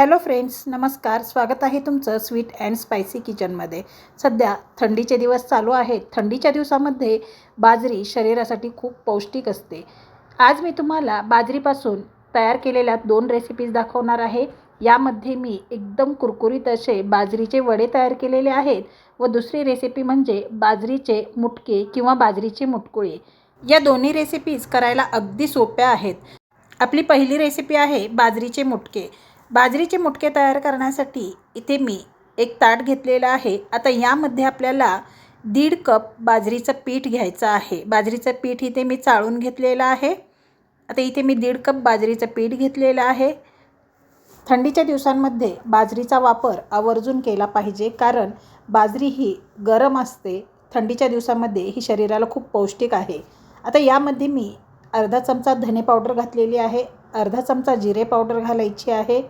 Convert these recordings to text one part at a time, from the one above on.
Hello friends नमस्कार. स्वागत आहे तुमचं स्वीट अँड स्पायसी किचनमध्ये. सध्या थंडीचे दिवस चालू आहेत. थंडीच्या दिवसामध्ये बाजरी शरीरासाठी खूप पौष्टिक असते. आज मी तुम्हाला बाजरीपासून तयार केलेल्या दोन रेसिपीज दाखवणार आहे. यामध्ये मी एकदम कुरकुरीत असे बाजरीचे वडे तयार केलेले आहेत व दुसरी रेसिपी म्हणजे बाजरीचे मुटके किंवा बाजरीचे मुटकुळे. या दोन्ही रेसिपीज करायला अगदी सोप्या आहेत. आपली पहिली रेसिपी आहे बाजरीचे मुटके. बाजरीचे मुटके तयार करण्यासाठी इथे मी एक ताट घेतलेलं आहे. आता यामध्ये आपल्याला दीड कप बाजरीचं पीठ घ्यायचं आहे. बाजरीचं पीठ इथे मी चाळून घेतलेलं आहे. आता इथे मी दीड कप बाजरीचं पीठ घेतलेलं आहे. थंडीच्या दिवसांमध्ये बाजरीचा वापर आवर्जून केला पाहिजे कारण बाजरी ही गरम असते. थंडीच्या दिवसामध्ये ही शरीराला खूप पौष्टिक आहे. आता यामध्ये मी अर्धा चमचा धने पावडर घातलेली आहे. अर्धा चमचा जिरे पावडर घालायची आहे.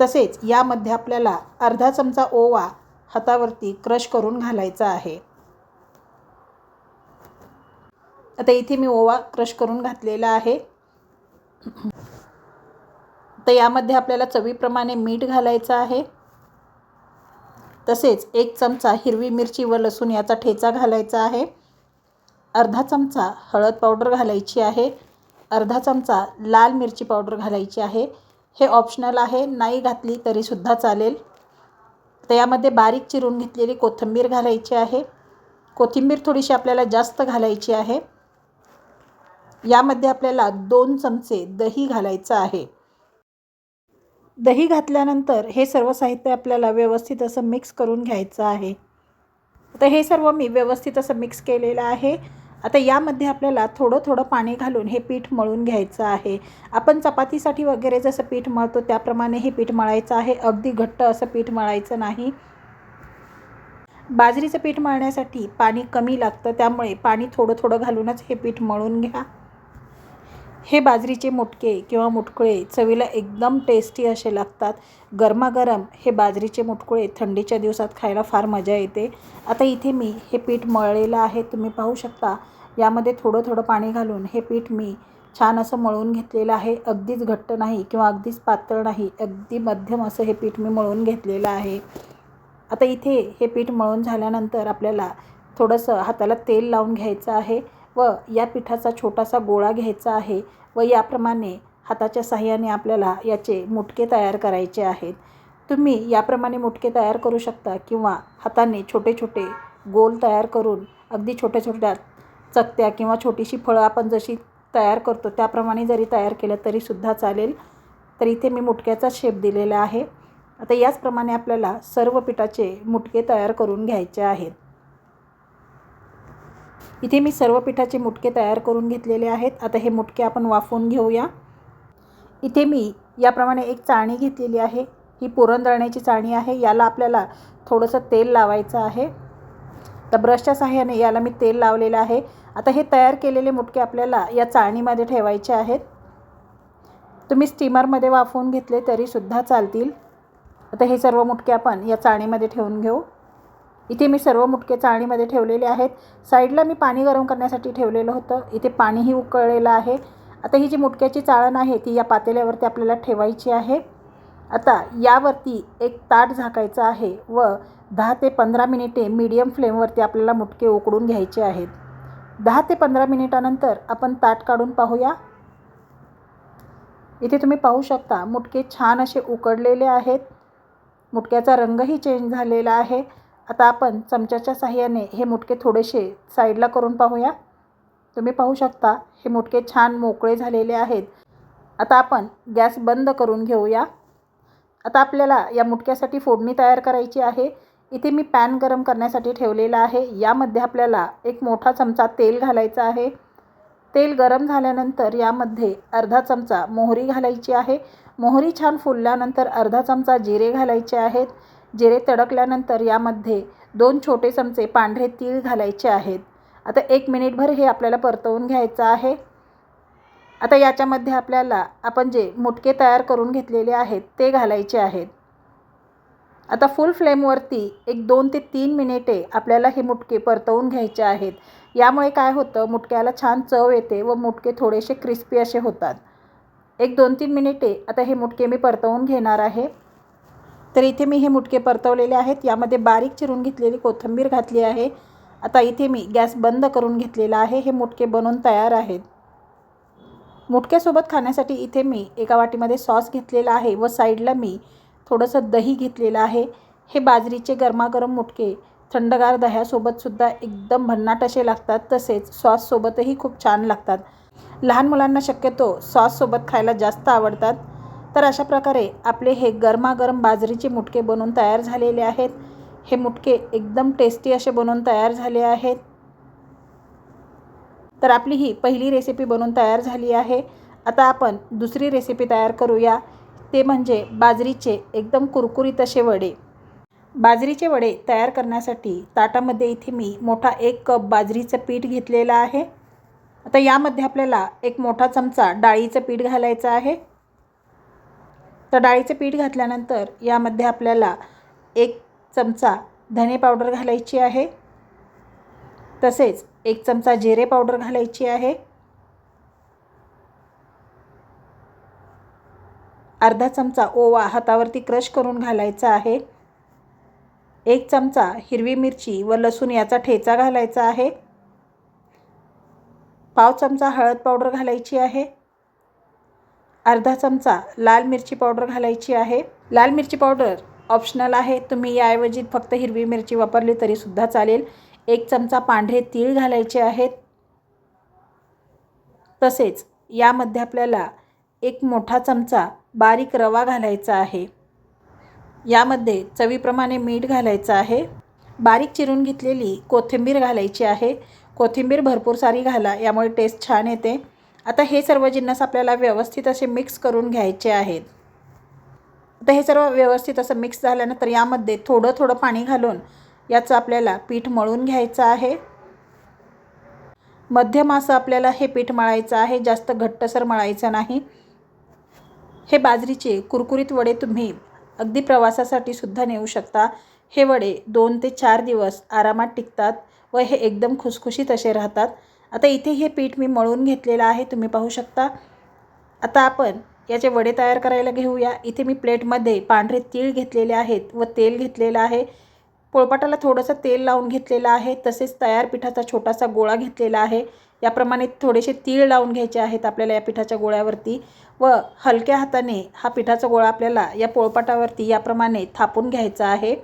तसेच यामध्ये आपल्याला अर्धा चमचा ओवा हातावरती क्रश करून घालायचा आहे. आता इथे मी ओवा क्रश करून घातलेला आहे. तर यामध्ये आपल्याला चवीप्रमाणे मीठ घालायचं आहे. तसेच एक चमचा हिरवी मिरची व लसूण याचा ठेचा घालायचा आहे. अर्धा चमचा हळद पावडर घालायची आहे. अर्धा चमचा लाल मिरची पावडर घालायची आहे. हे ऑप्शनल आहे. नाही घातली तरीसुद्धा चालेल. तर यामध्ये बारीक चिरून घेतलेली कोथिंबीर घालायची आहे. कोथिंबीर थोडीशी आपल्याला जास्त घालायची आहे. यामध्ये आपल्याला दोन चमचे दही घालायचं आहे. दही घातल्यानंतर हे सर्व साहित्य आपल्याला व्यवस्थित असं मिक्स करून घ्यायचं आहे. तर हे सर्व मी व्यवस्थित असं मिक्स केलेलं आहे. आता यामध्ये आपल्याला थोडं थोडं पाणी घालून हे पीठ मळून घ्यायचं आहे. आपण चपातीसाठी वगैरे जसं पीठ मळतो त्याप्रमाणे हे पीठ मळायचं आहे. अगदी घट्ट असं पीठ मळायचं नाही. बाजरीचं पीठ मळण्यासाठी पाणी कमी लागतं त्यामुळे पाणी थोडं थोडं घालूनच हे पीठ मळून घ्या. हे बाजरीचे मुटके किंवा मुटकुळे चवीला एकदम टेस्टी असे लागतात. गरमागरम हे बाजरीचे मुटकुळे थंडीच्या दिवसात खायला फार मजा येते. आता इथे मी हे पीठ मळलेलं आहे. तुम्ही पाहू शकता यामध्ये थोडं थोडं पाणी घालून हे पीठ मी छान असं मळून घेतलेलं आहे. अगदीच घट्ट नाही किंवा अगदीच पातळ नाही. अगदी मध्यम असं हे पीठ मी मळून घेतलेलं आहे. आता इथे हे पीठ मळून झाल्यानंतर आपल्याला थोडंसं हाताला तेल लावून घ्यायचं आहे व या पिठाचा छोटासा गोळा घ्यायचा आहे व याप्रमाणे हाताच्या साह्याने आपल्याला याचे मुटके तयार करायचे आहेत. तुम्ही याप्रमाणे मुटके तयार करू शकता किंवा हाताने छोटे छोटे गोल तयार करून अगदी छोट्या छोट्या चकत्या किंवा छोटीशी फळं आपण जशी तयार करतो त्याप्रमाणे जरी तयार केलं तरीसुद्धा चालेल. तर इथे मी मुटक्याचा शेप दिलेला आहे. आता याचप्रमाणे आपल्याला सर्व पिठाचे मुटके तयार करून घ्यायचे आहेत. इथे मी सर्व पिठाचे मुटके तयार करून घेतलेले आहेत. आता हे मुटके आपण वाफवून घेऊया. इथे मी याप्रमाणे एक चाळणी घेतलेली आहे. ही पुरण दळण्याची चाळणी आहे. याला आपल्याला थोडंसं तेल लावायचं आहे. तर ब्रशच्या साह्याने याला मी तेल लावलेलं आहे. आता हे तयार केलेले मुटके आपल्याला या चाळणीमध्ये ठेवायचे आहेत. तुम्ही स्टीमरमध्ये वाफवून घेतले तरीसुद्धा चालतील. आता हे सर्व मुटके आपण या चाळणीमध्ये ठेवून घेऊ. इथे मी सर्व मुटके चाळणीमध्ये ठेवलेले आहेत. साईडला मी पाणी गरम करण्यासाठी ठेवलेलं होतं. इथे पाणीही उकळलेलं आहे. आता ही जी मुटक्याची चाळण आहे ती या पातेल्यावरती आपल्याला ठेवायची आहे. आता यावरती एक ताट झाकायचं आहे व दहा ते पंधरा मिनिटे मीडियम फ्लेमवरती आपल्याला मुटके उकडून घ्यायचे आहेत. दहा ते पंधरा मिनिटानंतर आपण ताट काढून पाहूया. इथे तुम्ही पाहू शकता मुटके छान असे उकडलेले आहेत. मुटक्याचा रंगही चेंज झालेला आहे. आता आपण चमच्याच्या साह्याने हे मुटके थोडेसे साईडला करून पाहूया. तुम्ही पाहू शकता हे मुटके छान मोकळे झालेले आहेत. आता आपण गॅस बंद करून घेऊया. आता आपल्याला या मुटक्यासाठी फोडणी तयार करायची आहे. इथे मी पॅन गरम करण्यासाठी ठेवलेला आहे. यामध्ये आपल्याला एक मोठा चमचा तेल घालायचा आहे. तेल गरम झाल्यानंतर यामध्ये अर्धा चमचा मोहरी घालायची आहे. मोहरी छान फुलल्यानंतर अर्धा चमचा जिरे घालायचे आहेत. जिरे तडकल्यानंतर यामध्ये दोन छोटे चमचे पांढरे तीळ घालायचे आहेत. आता एक मिनिटभर हे आपल्याला परतवून घ्यायचं आहे. आता याच्यामध्ये आपल्याला आपण जे मुटके तयार करून घेतलेले आहेत ते घालायचे आहेत. आता फुल फ्लेमवरती एक दोन ते तीन मिनिटे आपल्याला हे मुटके परतवून घ्यायचे आहेत. यामुळे काय होतं मुटक्याला छान चव येते व मुटके थोडेसे क्रिस्पी असे होतात. एक दोन तीन मिनिटे आता हे मुटके मी परतवून घेणार आहे. तर इथे मी हे मुटके परतवलेले आहेत. यामध्ये बारीक चिरून घेतलेली कोथिंबीर घातली आहे. आता इथे मी गॅस बंद करून घेतलेला आहे. हे मुटके बनवून तयार आहेत. मुटक्यासोबत खाण्यासाठी इथे मी एका वाटीमध्ये सॉस घेतलेला आहे व साईडला मी थोडंसं दही घेतलेलं आहे. हे बाजरीचे गरमागरम मुटके थंडगार दह्यासोबतसुद्धा एकदम भन्नाट असे लागतात तसेच सॉससोबतही खूप छान लागतात. लहान मुलांना शक्यतो सॉससोबत खायला जास्त आवडतात. तर अशा प्रकारे आपले हे गरमागरम बाजरीचे मुटके बनवून तयार झालेले आहेत. हे मुटके एकदम टेस्टी असे बनवून तयार झाले आहेत. तर आपली ही पहिली रेसिपी बनवून तयार झाली आहे. आता आपण दुसरी रेसिपी तयार करूया. ते म्हणजे बाजरीचे एकदम कुरकुरीत असे वडे. बाजरीचे वडे तयार करण्यासाठी ताटामध्ये इथे मी मोठा एक कप बाजरीचं पीठ घेतलेलं आहे. आता यामध्ये आपल्याला एक मोठा चमचा डाळीचं पीठ घालायचं आहे. तर डाळीचं पीठ घातल्यानंतर यामध्ये आपल्याला एक चमचा धने पावडर घालायची आहे. तसेच एक चमचा जिरे पावडर घालायची आहे. अर्धा चमचा ओवा हातावरती क्रश करून घालायचा आहे. एक चमचा हिरवी मिरची व लसूण याचा ठेचा घालायचा आहे. पाव चमचा हळद पावडर घालायची आहे. अर्धा चमचा लाल मिरची पावडर घालायची आहे. लाल मिरची पावडर ऑप्शनल आहे. तुम्ही याऐवजी फक्त हिरवी मिरची वापरली तरीसुद्धा चालेल. एक चमचा पांढरे तीळ घालायचे आहेत. तसेच यामध्ये आपल्याला एक मोठा चमचा बारीक रवा घालायचा आहे. यामध्ये चवीप्रमाणे मीठ घालायचं आहे. बारीक चिरून घेतलेली कोथिंबीर घालायची आहे. कोथिंबीर भरपूर सारी घाला यामुळे टेस्ट छान येते. आता हे सर्व जिन्नस आपल्याला व्यवस्थित असे मिक्स करून घ्यायचे आहेत. आता हे सर्व व्यवस्थित असं मिक्स झाल्यानंतर यामध्ये थोडं थोडं पाणी घालून याचं आपल्याला पीठ मळून घ्यायचं आहे. मध्यम असं आपल्याला हे पीठ मळायचं आहे. जास्त घट्टसर मळायचं नाही. हे बाजरीचे कुरकुरीत वडे तुम्ही अगदी प्रवासासाठी सुद्धा नेऊ शकता. हे वडे दोन ते चार दिवस आरामात टिकतात व हे एकदम खुसखुशीत असे राहतात. आता इथे हे पीठ मी मळून घेतलेलं आहे तुम्ही पाहू शकता. आता आपण याचे वडे तयार करायला घेऊया. इथे मी प्लेटमध्ये पांढरे तीळ घेतलेले आहेत व तेल घेतलेलं आहे. पोळपाटाला थोडंसं तेल लावून घेतलेलं आहे. तसेच तयार पिठाचा छोटासा गोळा घेतलेला आहे. याप्रमाणे थोडेसे तीळ लावून घ्यायचे आहेत आपल्याला या पिठाच्या गोळ्यावरती व हलक्या हाताने हा पिठाचा गोळा आपल्याला या पोळपाटावरती याप्रमाणे थापून घ्यायचा आहे.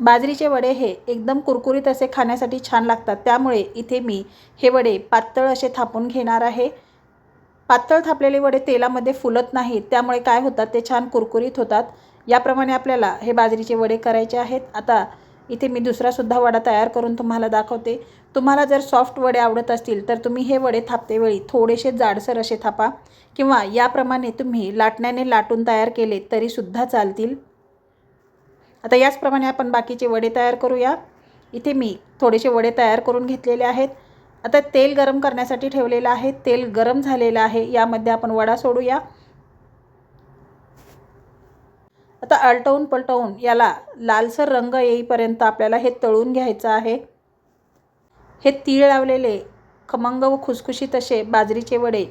बाजरीचे वडे हे एकदम कुरकुरीत असे खाण्यासाठी छान लागतात. त्यामुळे इथे मी हे वडे पातळ असे थापून घेणार आहे. पातळ थापलेले वडे तेलामध्ये फुलत नाहीत. त्यामुळे काय होतात? ते छान कुरकुरीत होतात. याप्रमाणे आपल्याला हे बाजरीचे वडे करायचे आहेत. आता इथे मी दुसरासुद्धा वडा तयार करून तुम्हाला दाखवते. तुम्हाला जर सॉफ्ट वडे आवडत असतील तर तुम्ही हे वडे थापतेवेळी थोडेसे जाडसर असे थापा किंवा याप्रमाणे तुम्ही लाटण्याने लाटून तयार केले तरीसुद्धा चालतील. आता याचप्रमाणे आपण बाकीचे वडे तयार करूया. इथे मी थोडेसे वडे तयार करून घेतलेले आहेत. आता तेल गरम करण्यासाठी ठेवलेलं आहे. तेल गरम झालेलं आहे. यामध्ये आपण वडा सोडूया. आता आलटवून पलटवून याला लालसर रंग येईपर्यंत आपल्याला हे तळून घ्यायचं आहे. हे तीळ लावलेले खमंग व खुसखुशीत असे बाजरीचे वडे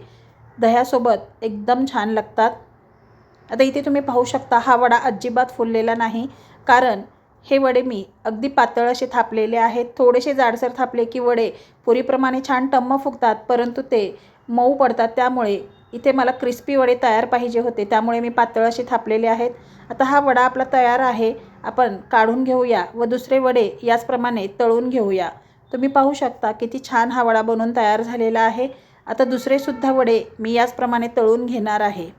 दह्यासोबत एकदम छान लागतात. आता इथे तुम्ही पाहू शकता हा वडा अजिबात फुललेला नाही कारण हे वडे मी अगदी पातळ असे थापलेले आहेत. थोडेसे जाडसर थापले की वडे पुरीप्रमाणे छान टम्म फुगतात परंतु ते मऊ पडतात. त्यामुळे इथे मला क्रिस्पी वडे तयार पाहिजे होते त्यामुळे मी पातळ असे थापलेले आहेत. आता हा वडा आपला तयार आहे. आपण काढून घेऊया व दुसरे वडे याचप्रमाणे तळून घेऊया. तुम्ही पाहू शकता किती छान हा वडा बनवून तयार झालेला आहे. आता दुसरेसुद्धा वडे मी याचप्रमाणे तळून घेणार आहे.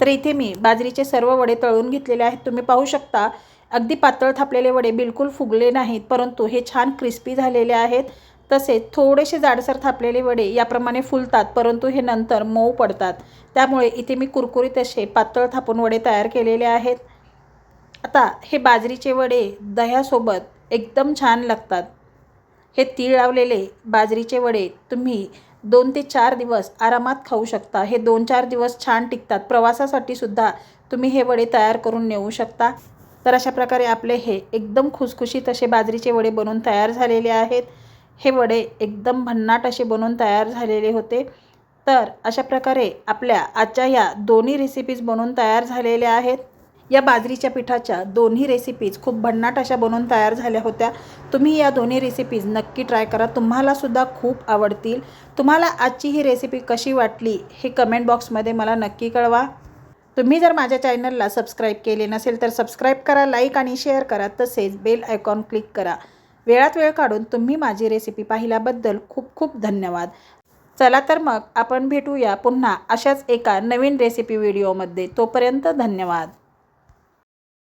तर इथे मी बाजरीचे सर्व वडे तळून घेतलेले आहेत. तुम्ही पाहू शकता अगदी पातळ थापलेले वडे बिलकुल फुगले नाहीत परंतु हे छान क्रिस्पी झालेले आहेत. तसेच थोडेसे जाडसर थापलेले वडे याप्रमाणे फुलतात परंतु हे नंतर मऊ पडतात. त्यामुळे इथे मी कुरकुरीत असे पातळ थापून वडे तयार केलेले आहेत. आता हे बाजरीचे वडे दह्यासोबत एकदम छान लागतात. हे तीळ लावलेले बाजरीचे वडे तुम्ही दोन ते चार दिवस आरामात खाऊ शकता. हे दोन चार दिवस छान टिकतात. प्रवासासाठी सुद्धा तुम्ही हे वडे तयार करून नेऊ शकता. तर अशा प्रकारे आपले हे एकदम खुसखुशीत असे बाजरीचे वडे बनवून तयार झालेले आहेत. हे वडे एकदम भन्नाट असे बनवून तयार झालेले होते. तर अशा प्रकारे आपल्या आजच्या या दोन्ही रेसिपीज बनवून तयार झालेल्या आहेत. या बाजरीच्या पिठाच्या दोन्ही रेसिपीज खूप भन्नाट अशा बनवून तयार झाल्या होत्या. तुम्ही या दोन्ही रेसिपीज नक्की ट्राय करा. तुम्हालासुद्धा खूप आवडतील. तुम्हाला आजची ही रेसिपी कशी वाटली हे कमेंट बॉक्समध्ये मला नक्की कळवा. तुम्ही जर माझ्या चॅनलला सबस्क्राईब केले नसेल तर सबस्क्राईब करा लाईक आणि शेअर करा. तसेच बेल आयकॉन क्लिक करा. वेळात वेळ काढून तुम्ही माझी रेसिपी पाहिल्याबद्दल खूप खूप धन्यवाद. चला तर मग आपण भेटूया पुन्हा अशाच एका नवीन रेसिपी व्हिडिओमध्ये तोपर्यंत धन्यवाद.